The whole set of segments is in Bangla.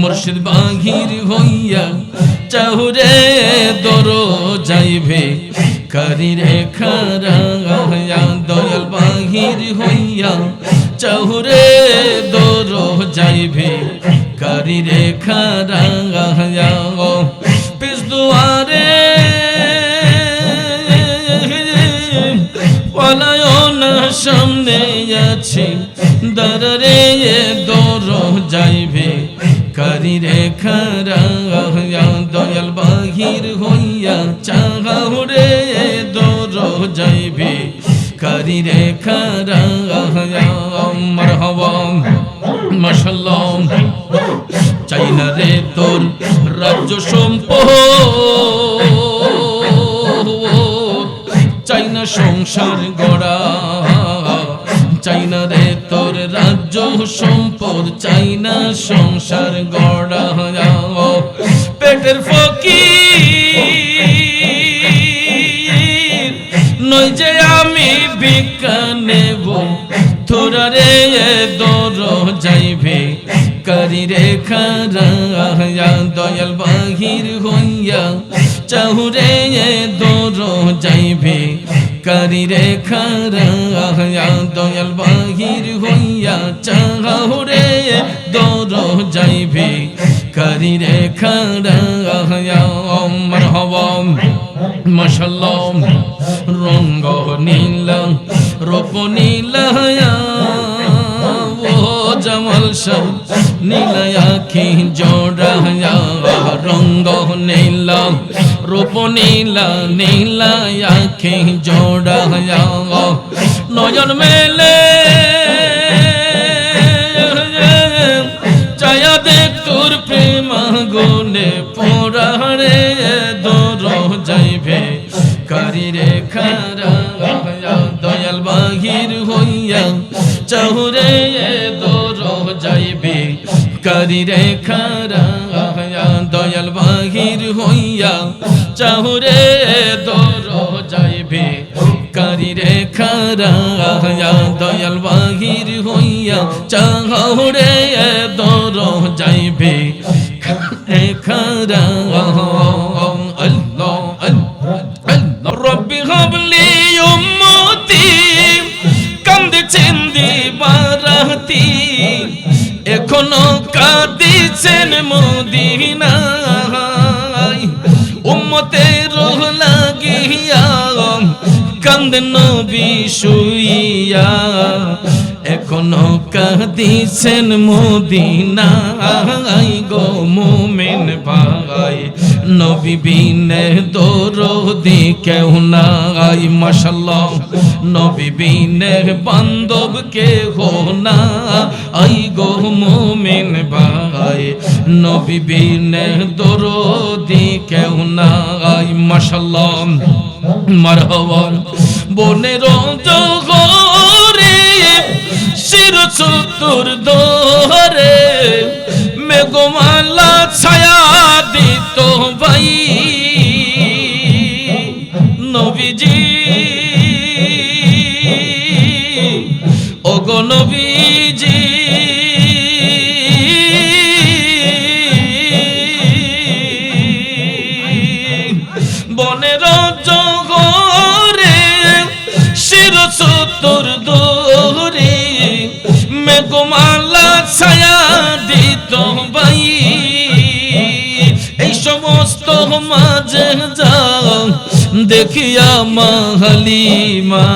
মুর্শিদ বাহির হইয়া চাহুরে দর যাইবে, করি রে খারা দয়াল বাহির হইয়া চাহুরে দর যাইবে, করি রে খারা পিস দুয়ারে। সামনে আছে দরে দর যাইবে করি রে খারা, দয়াল বাহির হইয়া চাহরে দর যাইবে করি রে খারা মারহাবা মাশাল্লাহ। চাই না রে তোর রাজ্য সম্পদ। চাই না সংসার গড়া, চাই না রে রাজ্য সম্পদ চাই না, সংসার গড়া পেটের ফকির নই যে আমি ভিক্ষা নেব। তোরা রে দর যাইবে করি রে খারা দয়াল বাহির হইয়া চাহুরে দর যাইবে করি রে দয়াল বাহির হইয়া চাহুরে দর যাইবে। করি রে খারা মারহাবা মাশাল্লাহ রঙ্গ নীল, রূপ নীলায়া ও জমল সব। নীলায়াখি জোড়ায়া রঙ্গ নীল, রূপ নীলা নীলায়াখি জোড়ায়া নয়ন মেলে চায়া দেখ তোর প্রেম গুনে পোড়ারে দর যাইবে। কারি রে খারা দয়াল বাহির হইয়া চাহুরে দর যাইবে। কারি রে খারা দয়াল বাহির হইয়া, চাহুরে দর যাইবে কারি রে খারা দয়াল বাহির হইয়া, চাহুরে দর যাইবে রে খারা এখনও কাঁদিছেন মদিনায়। রোহ লাগিয়া কান্দে নবী শুইয়া এখনও কাঁদিছেন মদিনায় গো মোমেন ভাই। নবী বিনে দরদি কেউ নাই মাশাল্লাহ নবী বিনে বান্ধব কে হো না আই গো মোমেন ভাই। নবী বিনে দরদি কেউ নাই মাশাল্লাহ মারহাবা। বনের জগরে শির চতুর দেখিয়া মাহালিমা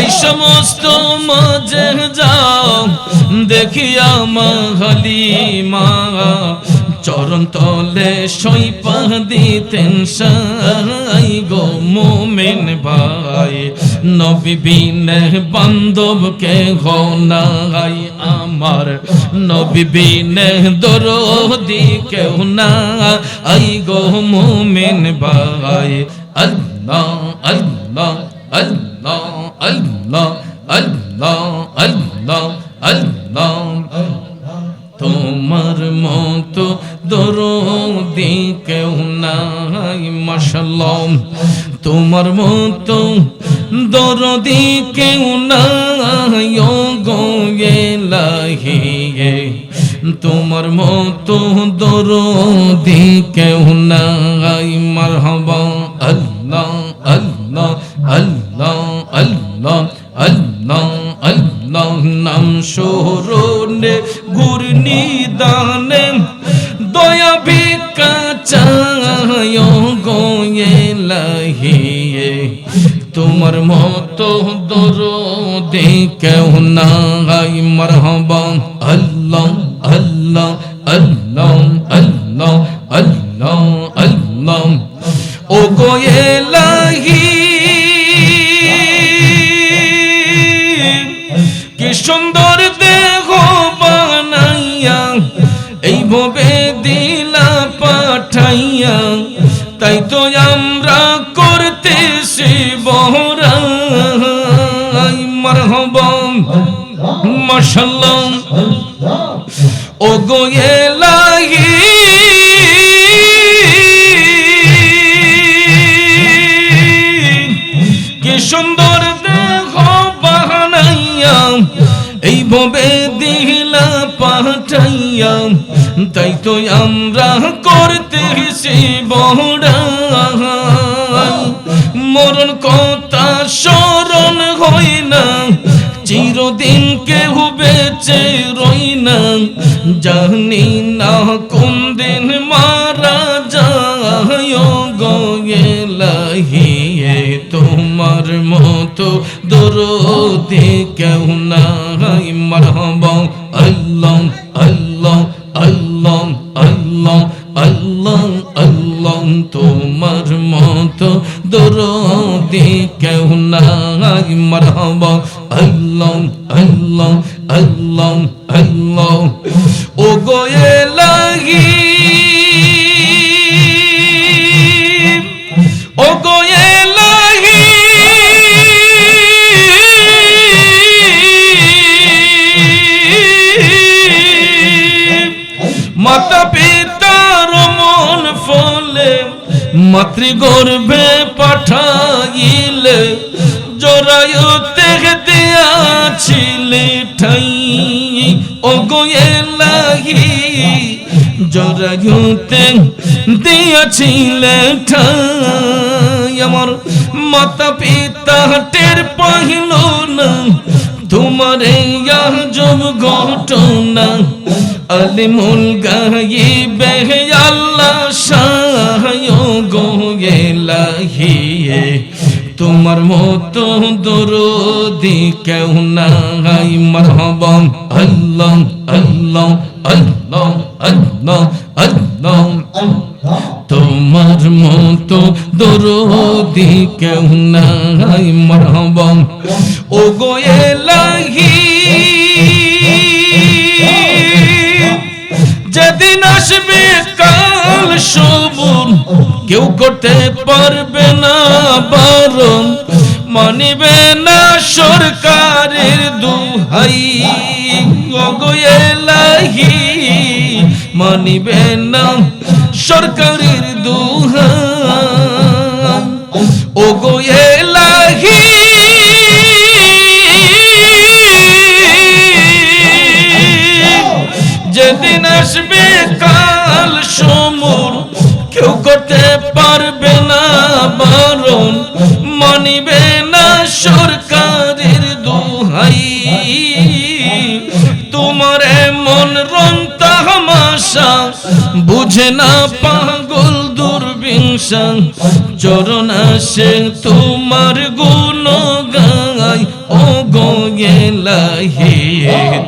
এই সমস্ত মাঝে যাও দেখিয়া মাহালিমা চরণ তলে সইপা দিতেন সাই গো মোমেন ভাই। নবী বিনে বান্ধব কে নাই আমার। নবী বিনে দরদি কেউ না আই গো মোমেন ভাই। আল্লাহ আল্লাহ আল্লাহ আল্লাহ আল্লাহ আল্লাহ আল্লাহ। তোমার মতো দরদি কেউ নাই মাশাল্লাহ তোমার মতো দরদি কেউ নাই গো এলাহি তোমার মতো দরদি কেউ নাই, মারহাবা। আল্লাহ আল্লাহ আল্লাহ নাম শোরনে ঘূর্ণি দানে দয়া ভিকা চায় গোয়ে লাহিয়ে তোমার মতো দরদি কেউ নাই, মারহাবা। আল্লাহ আল্লাহ আল্লাহ আল্লাহ আল্লাহ সাল্লাম ওগো এলাহি। কি সুন্দর দেহ বাহানাইয়া, এই ভবে দিহিলা পাঠাইয়া, তাই তো আমরা করতে সে মরণ কত চিরদিন কেহ বেঁচে রই না। জানি না কোন দিন মারা যায় গেলাহিয়ে তোমার মতো দরদি কেউ নাই। মারহাবা আল্লাহ আল্লাহ আল্লাহ আল্লাহ আল্লাহ আল্লাহ, তোমার মতো দরদি কেউ নাই। মারহাবা আল্লাহ আল্লাহ আল্লাহ আল্লাহ ও গোয়েলাহি ও গোয়েলাহি মাতা পিতার মন ফলে মাতৃগর্ভে ঠাই ও গোয়েলাহি জরায়ুতে দিয়াছিলে ঠাই আমার মাতা পিতা টের পাহিল না তোমার জব ঘটনা আলিমুল গাইবে আল্লাহ সাহায় গোয়েলাহিয়ে তোমার মতো দরদি কেউ নাই মারহাবাম আল্লাহ আল্লাহ আল্লাহ আল্লাহ আল্লাহ। তোমার মতো দরদি কেউ নাই মারহাবাম ও গোয়েলাহি যেদিন আসবে কাল সবুর কেউ করতে পারবে না বারণ, মানিবে না সরকারের দুহাই। অগোয়েলাহি মানিবে না সরকারের দুহাই। ও গোয়েলাহি যেদিন আসবে করতে পারবে না বারণ মানিবে না সরকারের দোহাই। তোমার এমন রং তামাশা বুঝে না পাগল দুর্বিংসা চরণ আসে তোমার গুণ গাই ও গেলাহি,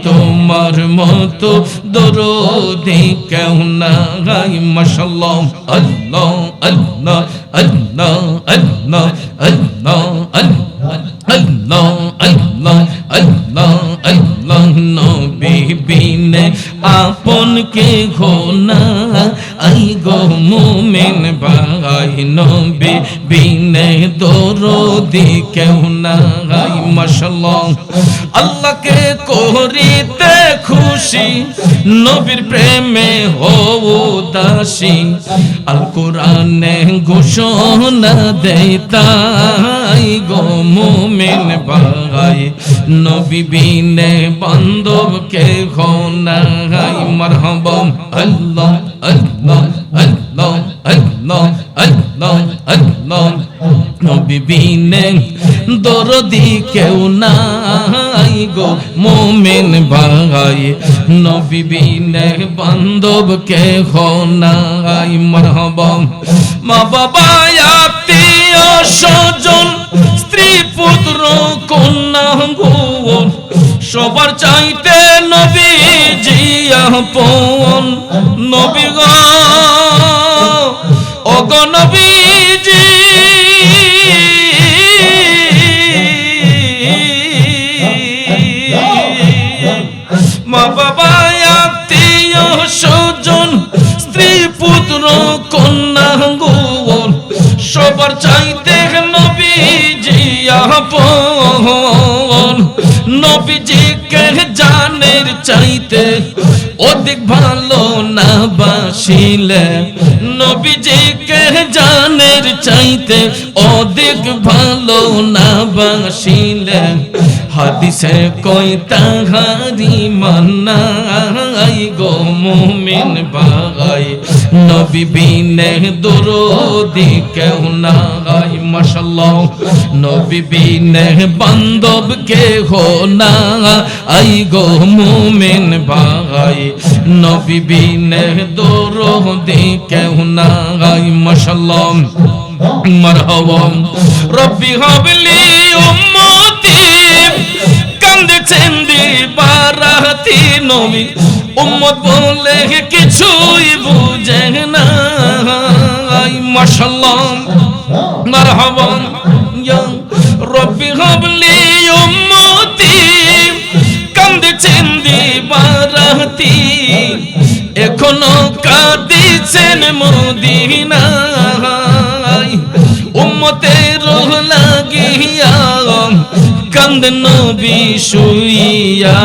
তোমার মতো দরদি কেউ নাই মাশাল্লাহ আল্লাহ আল্লাহ আল্লাহ আল্লাহ আল্লাহ আল্লাহ আল্লাহ আল্লাহ আল্লাহ, নবী বিনে আপন কে ঘোনা, আই গো মুমিন ভাই নবী, বিনে দরদি কেউ নাই মাশাল্লাহ আল্লাহকে করিতে খুশি, নবীর প্রেমে হও দাসী। আল কোরআনে ঘোষণা দেয় তাই গো মুমিন ভাই, নবী বিনে বান্ধব কে নাই, মারহাবা আল্লাহ আল্লাহ আল্লাহ আল্লাহ আল্লাহ। আল্লাহ দরদি কেউ নাই গো মোমেন ভাই নবী বিনে বান্ধব কে নাই মারহাবা মা বাবা আত্মীয় স্বজন স্ত্রী পুত্র কন্যা গুণ সবার চাইতে নবী জিয়া পন নবী গ অগ নবীজি মা বাবা, আত্মীয় স্বজন, স্ত্রী, পুত্র, কন্যা গুণ সবার চাইতে নবীজি আপন। নবীজিকে জানের চাইতে অধিক ভালো না বাসিলে। নবীজিকে জানের চাইতে অধিক ভালো না বাসিলে। হাদিসে কই তাহারি মান্নাই গো মুমিন ভাই। নবী বিনে দরদি কেউ নাই মাশাল্লাহ নবী বিনে বান্ধব কে হো না আই গো মুমিন ভাই। নবী বিনে দরদি কেউ নাই মাশাল্লাহ মারহাবা। রব্বি হাবলি উম্মতি কান্দেছেন দিবারাতি নবী, উম্মত বলে কিছুই বুঝে না। মাশাল্লাহ মারহাবা ইয়া রব্বি হাবলি উম্মতি কান্দেছেন দিবারাতি এখনও কাঁদিছেন মদিনায়। উম্মতের লাগিয়া কান্দ নবী শুইয়া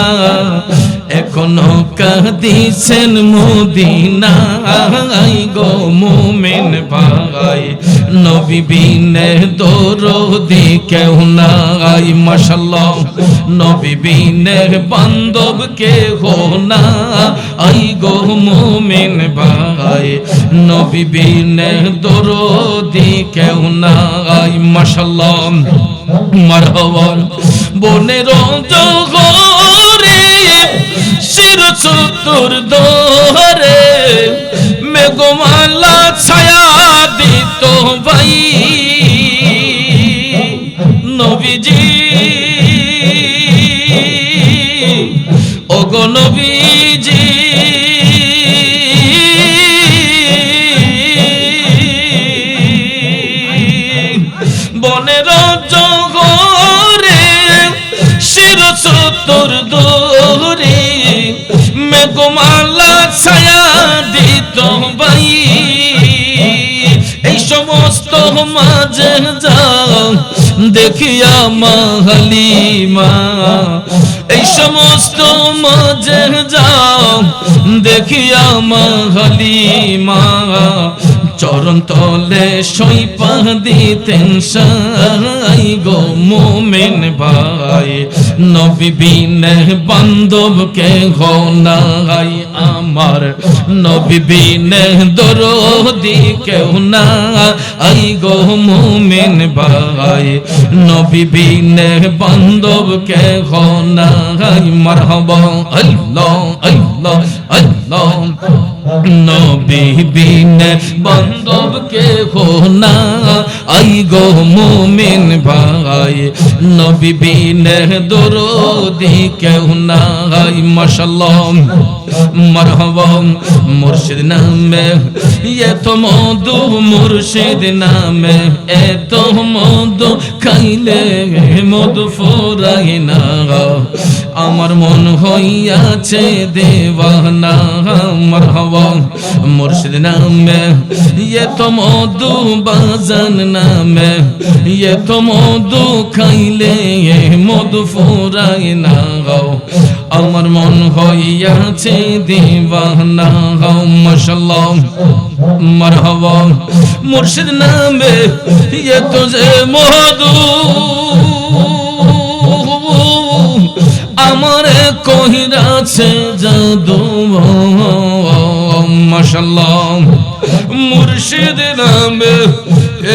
এখনও কাঁদিছেন মদিনায় গো মোমেন ভাই। নবী বিনে দরদি কেউ নাই মাশাল্লাহ নবী বিনে বান্ধব কে হো না আই গো মোমেন ভাই। নবী বিনে দরদি কেউ নাই মাশাল্লাহ মারহাবা। বনের জগরে শির চতুর দোহরে মেঘমালা ছায়া দিত ভাই। নবীজি ওগো নবীজি বনের জগরে মেঘমালা ছায়া দিত ভাই এই সমস্ত মাঝে যাও, দেখিয়া মাহালিমা এই সমস্ত মাঝে যাও, দেখিয়া মাহালিমা চরণ তলে সইপা দিতেন সাই গো মোমেন ভাই। নবী বিনে বান্ধব কে নাই আমার। বিনে দরদি কেউ না আই গো মোমেন ভাই নবী বিনে বান্ধব কে নাই। মারহাবা, আল্লাহ আল্লাহ আল্লাহ। নবী বিনে বান্ধব কে হো না? আই গো মুমিন ভাই নবী বিনে দরদি কেউ নাই মাশাল্লাহ মারহাবা, মুর্শিদ নামে, এত মধু মুর্শিদ নামে, এত মধু খাইলে মধু ফোরাই না। আমার মন হইয়াছে দেওয়ানা মারহাবা মুর্শিদ নামে এত মধু বাজান নামে এত মধু খাইলে মধু ফোরাই না গাও। আমার মন হইয়াছে দিবানা হাও মাশাল্লাহ মারহাবা মুর্শিদ নামে, এ তো যে মধু কহিরাছে জাদু মাশাল্লাহ মুর্শিদ নামে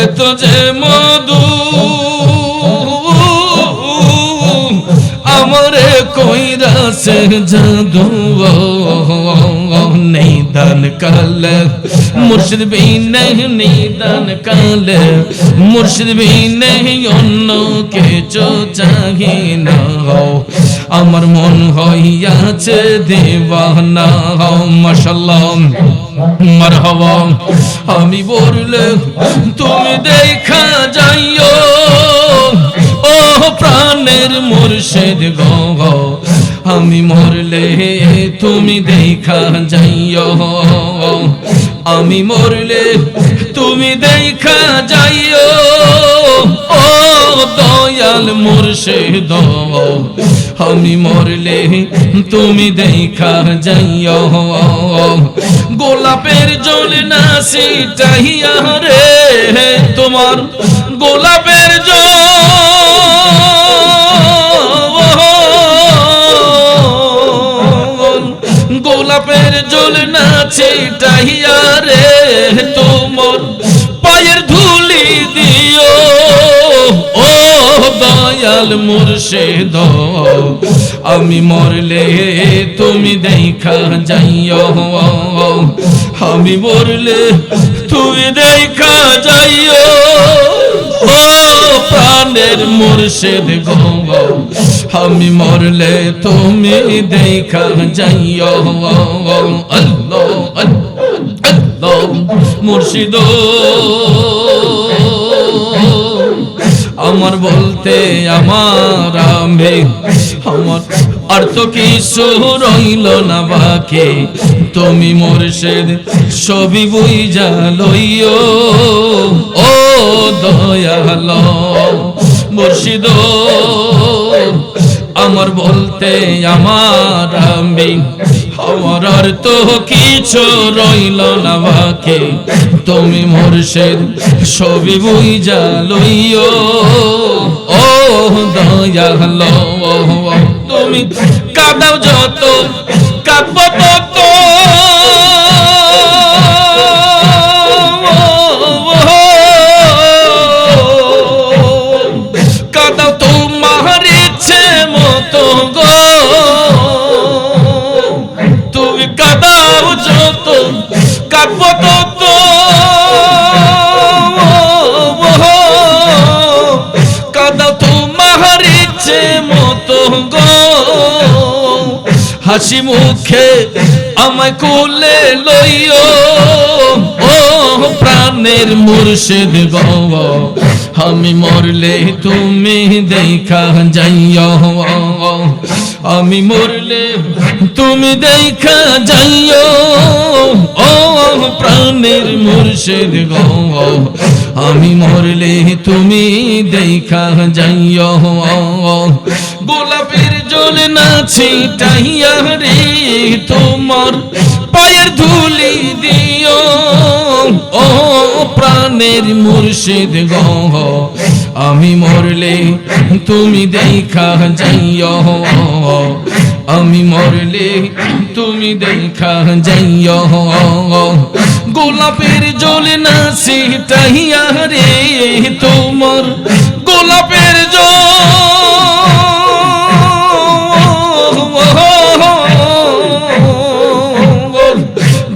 এত যে মধু। আমারে কইরাছে জাদু নেই দান কাল। মুর্শিদ বি নেই নিদান কাল। মুর্শিদ বি নেই, অন্য কিছু চাহি না। আমার মন হইয়াছে দেওয়ানা মাশাল্লাহ, মারহাবা। আমি বললে, তুমি দেখা যাইও ও প্রাণের মুর্শিদ গো আমি মরলে তুমি দেখা যাইও আমি মরলে তুমি দেখা যাইও ও দয়াল মুর্শিদ, আমি মরলে তুমি দেখা যাইও। গোলাপের জল না সিটাইয়া রে, তোমার গোলাপের জল। গোলাপের জল না সে ছিটাইয়া রে, তোমার পায়ের ধুলি দয়াল মুর্শিদ, আমি মরলে তুমি দেখা যাইও। আমি মরলে তুমি দেখা যাইও। প্রাণের মুর্শিদ গো, আমি মরলে তুমি দেখা যাইও। আল্লাহ আল্লাহ, মুর্শিদ। আমার বলতে আমার আমি আমার আর তো কিছু রইল না বাকি। তুমি মুর্শিদ, সবই বুঝা লইও। ও দয়াল মুর্শিদ, আমার বলতে আমার আমি আমার আর তো কিছু রইল না বাকি। তুমি মুর্শিদ সবি বুঝা লইও। ও দয়াল তুমি কাদাও যত কাঁদব হাসি মুখে আমায় কোলে লইও। ও প্রাণের মুর্শিদ গো, আমি মরলে তুমি দেখা যাইও। আমি মরলে তুমি দেখা যাইও, ও প্রাণের মুর্শিদ গো। আমি মরলে তুমি দেখা যাইও গোলাপের জল না ছিটাইয়া রে তোমার পায়ের ধুলি দিও, ও প্রাণের মুর্শিদ গহ আমি মরলে তুমি দেখা যাইও আমি মরলে তুমি দেখা যাইও গোলাপের জল না ছিটাইয়া রে তোমার গোলাপের জল।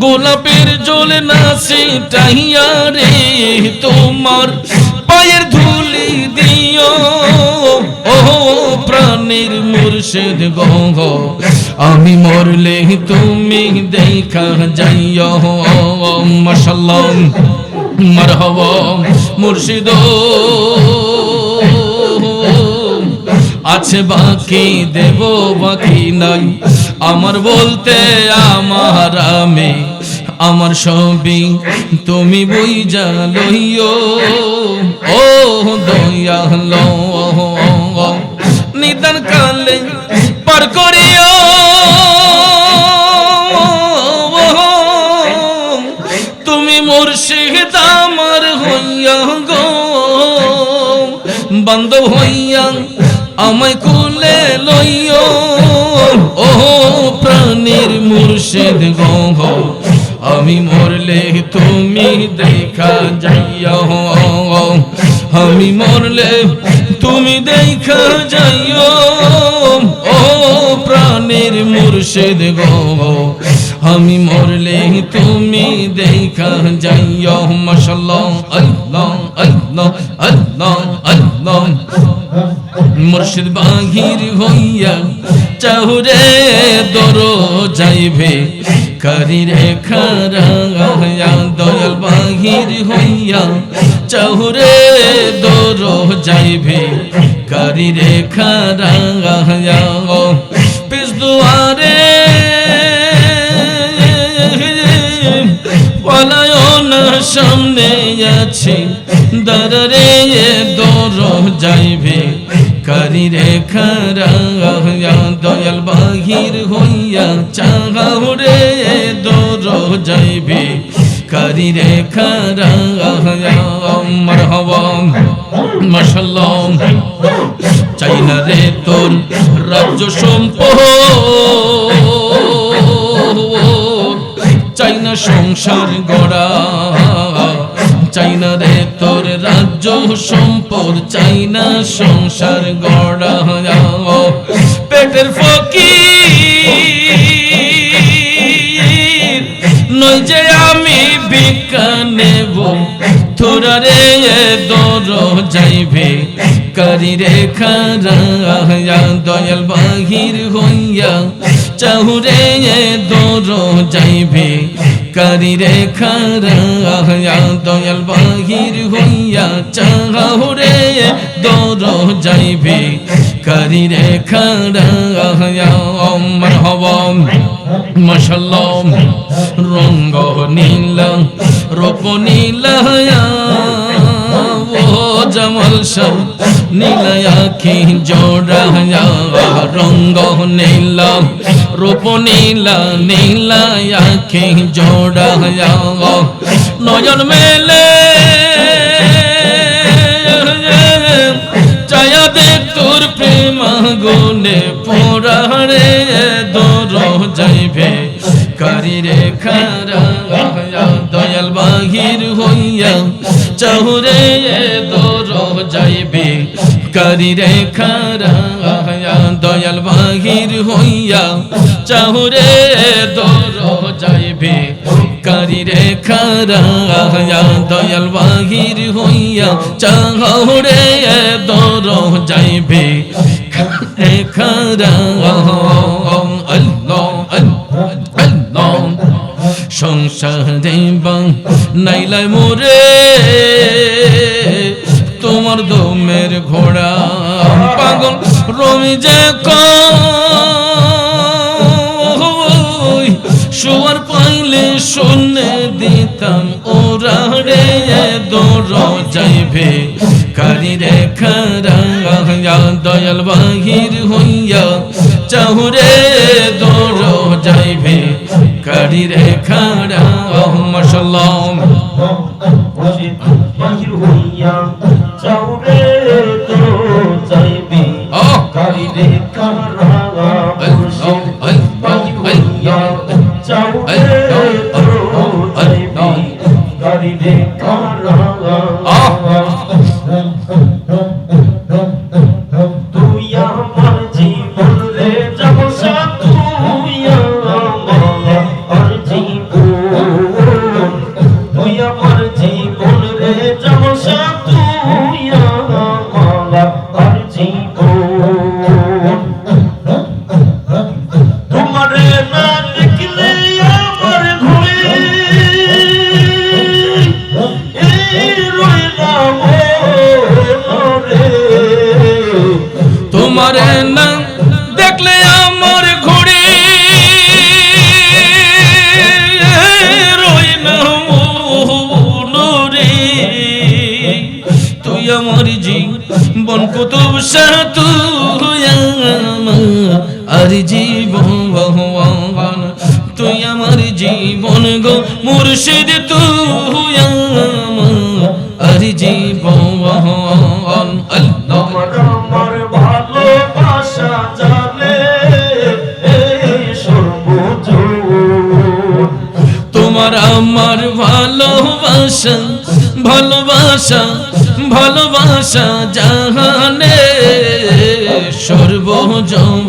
গোলাপের জল না সিটাইয়া রে তোমার প্রাণের মুর্শিদ গঙ্গ আমি মরলে তুমি দেখা যাইও মাশাল্লাহ, মারহাবা, মুর্শিদ। আছে বাকি, দেব বাকি নাই। আমার বলতে আমার আমি, আমার সবই তুমি বুঝা লইও ও দয়া লো নিদান কালে পার করিও। তুমি মুর্শিদ আমার হইয়া গো। বান্ধব হইয়া আমায় কুলে লইও। ও প্রাণীর মুর্শিদ গহ আমি মরলে তুমি দেখা যাইও আমি মরলে তুমি দেখা যাইও। ও প্রাণের মুর্শিদ গো। আমি মরলে তুমি দেখা যাইও। মাশাল্লাহ, আল্লাহ আল্লাহ আল্লাহ আল্লাহ। মুর্শিদ বাহির হইয়া চাহুরে দরো যাইবে করি রে দয়াল বাহির হইয়া চাহুরে দরো যাইবে। করি রে খারা পিস দুয়ারে সামনে আছে দরে দর যাইবে। করি রে খারা দয়াল বাহির হইয়া চাহাউরে দর যাইবে করি রে খারা মরহবা মাশাল্লাহ। চাই না রে তোর রাজ্য সম্পদ। চাই না সংসার গড়া। চাই না রে সম্পদ চাই না, সংসার গড়া পেটের ফকির নই যে আমি ভিক্ষা নেব। তোরা দর যাইবে করি রে খারা দয়াল বাহির হইয়া চাহুরে দর যাইবে করি রে খারা দয়াল বাহির হইয়া। চাহুরে দর যাইবে করি রে খারা মরহবা মাশাল্লাহ রঙ্গ নীল রূপ নীল ও জমল সব নীল আখি জোড়া রঙ্গ নীল রূপ নীল নীল আখি জোড়া নয়ন মেলে গুনে পোড়ারে দর যাইবে করি রে খারা দয়াল বাহির হইয়া চাহুরে দর যাইবে করি রে খারা দয়াল বাহির হইয়া চাহুরে দর যাইবে করি রে খারা দয়াল বাহির হইয়া চাহুরে দর যাইবে খারা আল্লাহ আল্লাহ সংসারে বাং নাইলাই মোরে। তোমার দমের ঘোড়া। পাগল রমি যে শোয়ার পাইলে শুনে দিতাম ওরা রে দৌড় যাইবে কারি রে খারা দয়াল বাহির হইয়া চাহুরে দৌড় যাইবে কারি রে খাড়া মশাল্লাহ। না দেখলে আমার ঘুড়ি। রই না রে তুই আমার জীবন কুতুব ভালোবাসা ভালোবাসা জাহানে সর্বজম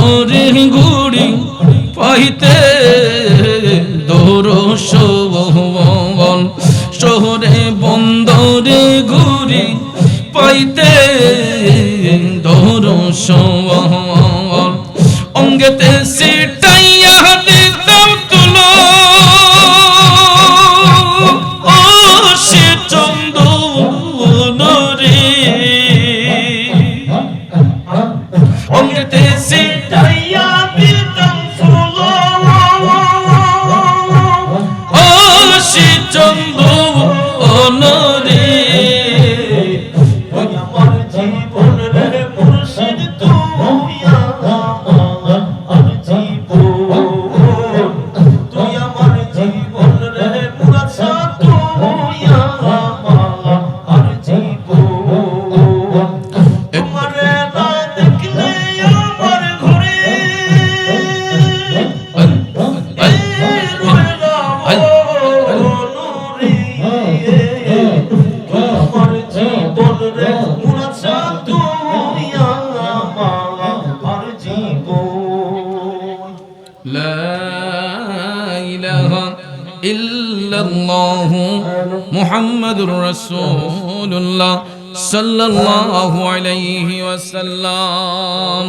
হাতে সেটাইয়া হাতে দাও তুলো ও সে চন্দ নরে অঙ্গতে সেটাইয়া দিতাম তুলো ও الله عليه وسلم.